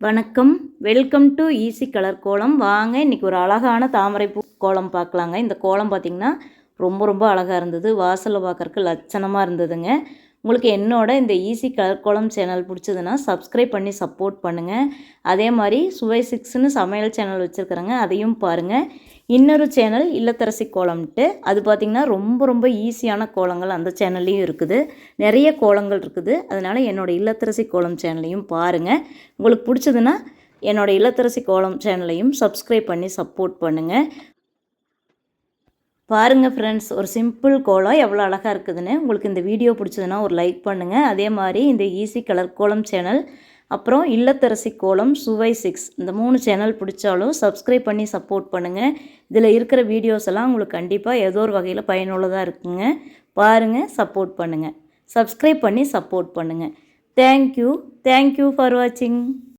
வணக்கம். Welcome to easy colour கோலம் வாங்க இன்றைக்கி ஒரு அழகான தாமரை பூ கோலம் பார்க்கலாங்க. இந்த கோலம் பார்த்திங்கன்னா ரொம்ப ரொம்ப அழகாக இருந்தது. வாசலில் பார்க்குறக்கு லட்சணமாக இருந்ததுங்க. உங்களுக்கு என்னோட இந்த ஈஸி கலர் கோலம் சேனல் பிடிச்சதுன்னா சப்ஸ்கிரைப் பண்ணி சப்போர்ட் பண்ணுங்கள் அதே மாதிரி சுவை சிக்ஸ்னு சமையல் சேனல் வச்சுருக்குறேங்க அதையும் பாருங்கள் இன்னொரு சேனல் இல்லத்தரசி கோலம்ட்டு. அது பார்த்திங்கன்னா ரொம்ப ரொம்ப ஈஸியான கோலங்கள் அந்த சேனல்லையும் இருக்குது. நிறைய கோலங்கள் இருக்குது. அதனால் என்னோடய இல்லத்தரசி கோலம் சேனலையும் பாருங்கள் உங்களுக்கு பிடிச்சதுன்னா என்னோடய இல்லத்தரசி கோலம் சேனலையும் சப்ஸ்கிரைப் பண்ணி சப்போர்ட் பண்ணுங்கள் பாருங்கள் ஃப்ரெண்ட்ஸ் ஒரு சிம்பிள் கோலம் எவ்வளோ அழகாக இருக்குதுன்னு. உங்களுக்கு இந்த வீடியோ பிடிச்சதுன்னா ஒரு லைக் பண்ணுங்கள் அதே மாதிரி இந்த ஈஸி கலர் கோலம் சேனல் அப்புறம் இல்லத்தரசி கோலம் சுவை சிக்ஸ் இந்த மூணு சேனல் பிடிச்சாலும் சப்ஸ்கிரைப் பண்ணி சப்போர்ட் பண்ணுங்கள் இதில் இருக்கிற வீடியோஸ் எல்லாம் உங்களுக்கு கண்டிப்பாக ஏதோ ஒரு வகையில் பயனுள்ளதாக இருக்குங்க. பாருங்கள் சப்போர்ட் பண்ணுங்கள் சப்ஸ்கிரைப் பண்ணி சப்போர்ட் பண்ணுங்கள் தேங்க்யூ தேங்க்யூ ஃபார் வாட்சிங்